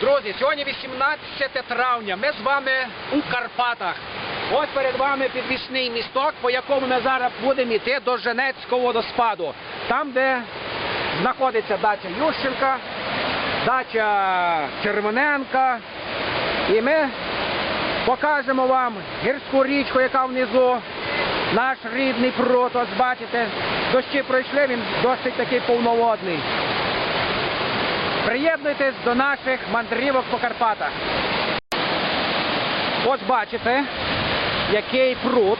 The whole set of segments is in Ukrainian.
Друзі, сьогодні 18 травня. Ми з вами у Карпатах. Ось перед вами підвісний місток, по якому ми зараз будемо йти до Женецького водоспаду. Там, де знаходиться дача Ющенка, дача Червоненка. І ми покажемо вам гірську річку, яка внизу. Наш рідний пруд, ось бачите, дощі пройшли, він досить такий повноводний. Приєднуйтесь до наших мандрівок по Карпатах. Ось бачите, який пруд.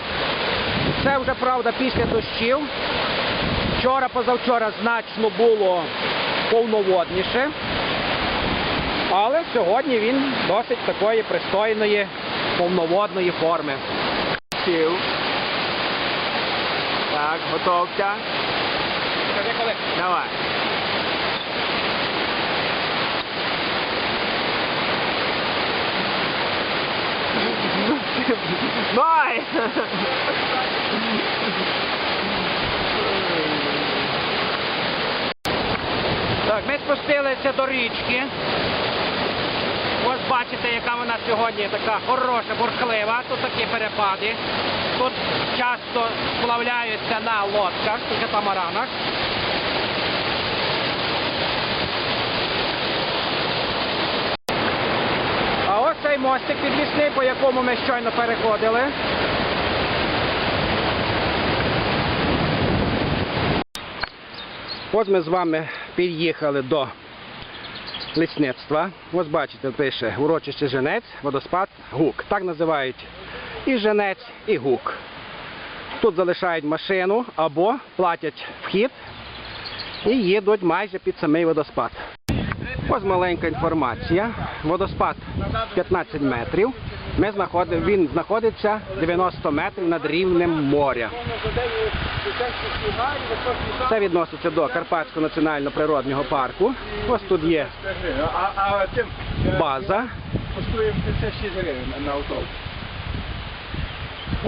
Це вже правда після дощів. Вчора, позавчора значно було повноводніше. Але сьогодні він досить такої пристойної повноводної форми. Сів. Так, готовся. Скажи, коли? Давай. Давай! Так, ми спустилися до річки. Ось бачите, яка вона сьогодні така хороша, бурхлива. Тут такі перепади. Тут часто сплавляються на лодках і катамаранах. А ось цей мостик підвісний, по якому ми щойно переходили. Ось ми з вами під'їхали до лісництва. Ось бачите, пише урочище Женець, водоспад, гук. Так називають і Женець, і гук. Тут залишають машину або платять вхід і їдуть майже під самий водоспад. Ось маленька інформація. Водоспад 15 метрів. Ми знаходимо, він знаходиться 90 метрів над рівнем моря. Це відноситься до Карпатського національного природнього парку. Ось тут є база. коштуємо 56 гривень на автобус.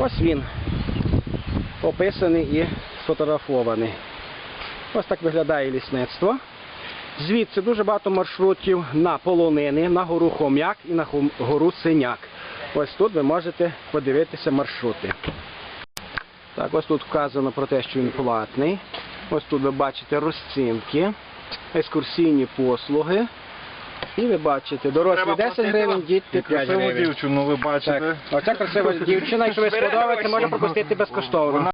Ось він описаний і сфотографований. Ось так виглядає лісництво. Звідси дуже багато маршрутів на полонини, на гору Хом'як і на гору Синяк. Ось тут ви можете подивитися маршрути. Так, ось тут вказано про те, що він платний. Ось тут ви бачите розцінки, екскурсійні послуги. І ви бачите, дорослі 10 гривень, діти 5 Красиву дівчину ви бачите. Так, оця красива дівчина, якщо ви сподобається, може пропустити безкоштовно.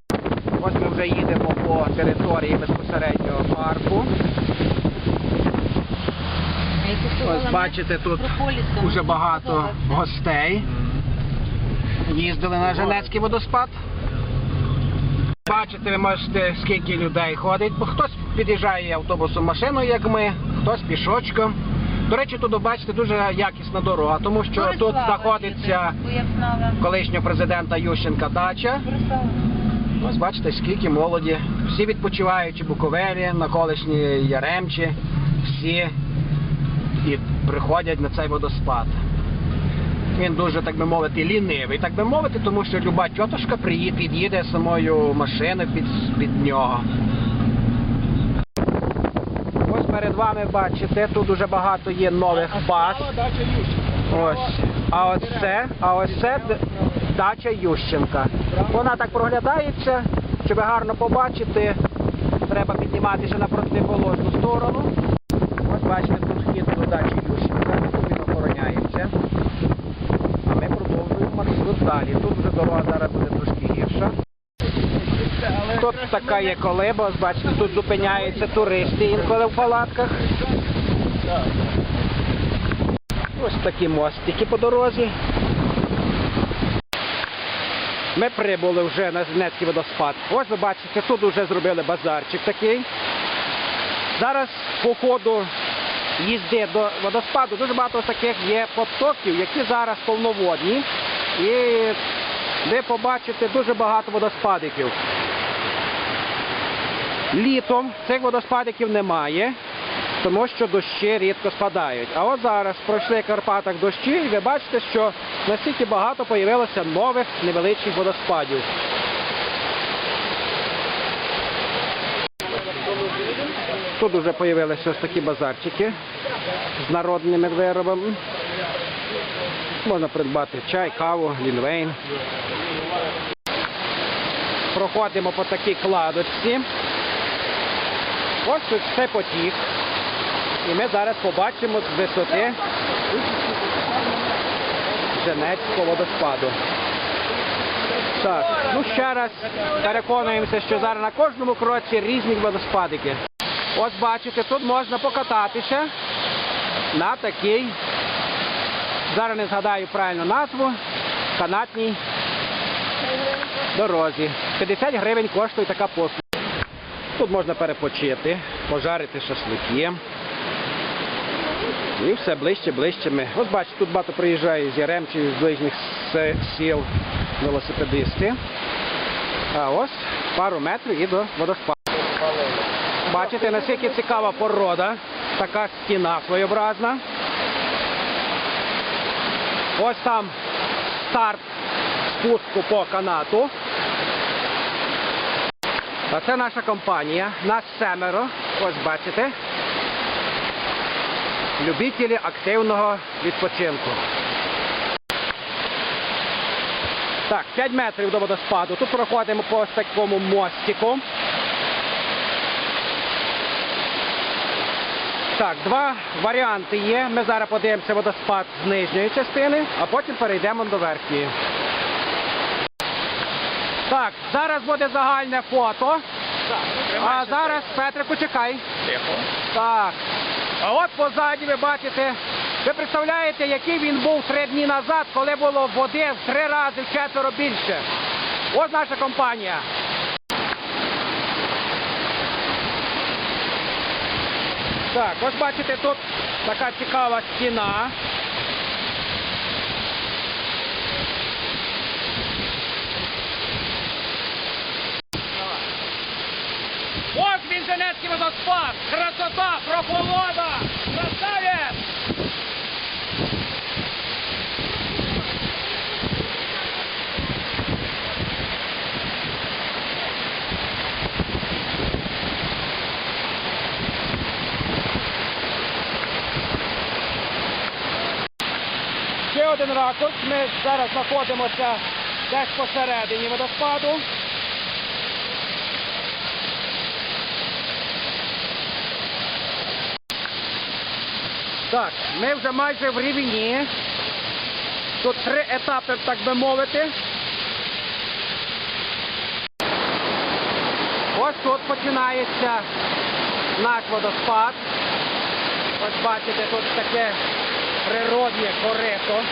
Ось ми вже їдемо по території безпосереднього парку. Ось бачите, тут дуже багато гостей. Їздили на Женецький водоспад. Бачите, ви можете, скільки людей ходить. Хтось під'їжджає автобусом машиною, як ми, хтось пішочком. До речі, тут бачите дуже якісна дорога, тому що тут знаходиться колишнього президента Ющенка дача. Ось бачите, скільки молоді. Всі відпочиваючи Буковелі, на колишній Яремчі, всі і приходять на цей водоспад. Він дуже, так би мовити, лінивий, так би мовити, тому що люба тьотушка приїде, під'їде самою машиною під, під нього. Ось перед вами бачите, тут дуже багато є нових баз. Ось. А ось це, а ось це дача Ющенка. Вона так проглядається, щоб гарно побачити, треба підніматися на противоположну сторону. Ось бачите, тут вхід до дачі Ющенка, тут він охороняється. А ми продовжуємо маршрут далі. Тут вже дорога зараз буде трошки гірша. Тут така є колеба, ось бачите, тут зупиняються туристи інколи в палатках. Ось такі мостики по дорозі. Ми прибули вже на Женецький водоспад. Ось ви бачите, тут вже зробили базарчик такий. Зараз по ходу їзди до водоспаду дуже багато таких є потоків, які зараз повноводні. І ви побачите дуже багато водоспадиків. Літом цих водоспадиків немає, тому що дощі рідко спадають. А от зараз пройшли Карпатах дощі, і ви бачите, що настільки багато появилося нових невеличких водоспадів. Тут вже з'явилися ось такі базарчики з народними виробами. Можна придбати чай, каву, лінвейн. Проходимо по такій кладочці. Ось тут все потік. І ми зараз побачимо з висоти Женецького водоспаду. Так, ну ще раз переконуємося, що зараз на кожному кроці різні водоспадики. Ось бачите, тут можна покататися на такій, зараз не згадаю правильну назву, канатній дорозі. 50 гривень коштує така послуга. Тут можна перепочити, пожарити шашлики. І все ближче, ближче ми. Ось бачите, тут багато приїжджає з Яремчі, з ближніх сіл велосипедисти. А ось пару метрів і до водоспаду. Бачите, наскільки цікава порода, така стіна своєобразна. Ось там старт спуску по канату. А це наша компанія. Нас семеро. Ось бачите. Любителі активного відпочинку. Так, 5 метрів до водоспаду. Тут проходимо по ось такому мостику. Так, два варіанти є. Ми зараз подивимося водоспад з нижньої частини, а потім перейдемо до верхньої. Так, зараз буде загальне фото. А зараз, Петрику, чекай. Тихо. Так. А от позаді ви бачите, ви представляєте, який він був три дні назад, коли було води в три рази, в четверо більше. Ось наша компанія. Так, ось бачите, тут така цікава стіна. Женецький водоспад! Красота, прохолода! Красавець! Ще один ракурс. Ми зараз знаходимося десь посередині водоспаду. Так, ми вже майже в рівні. Тут три етапи, так би мовити. Ось тут починається наш водоспад. Ось бачите, тут таке природне корито.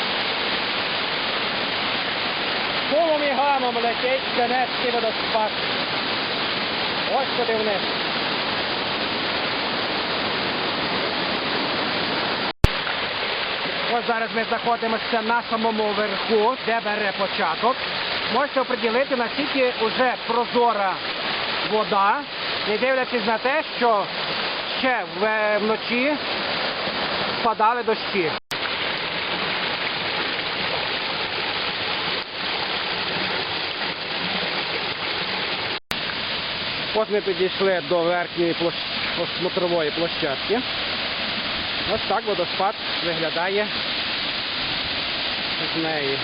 Шумом і гамом летить Женецький водоспад. Ось туди вниз. Ось зараз ми знаходимося на самому верху, де бере початок. Можете оприділити, наскільки вже прозора вода, не дивлячись на те, що ще вночі впадали дощі. Ось ми підійшли до верхньої площ- смотрової площадки. Ось так водоспад виглядає з неї.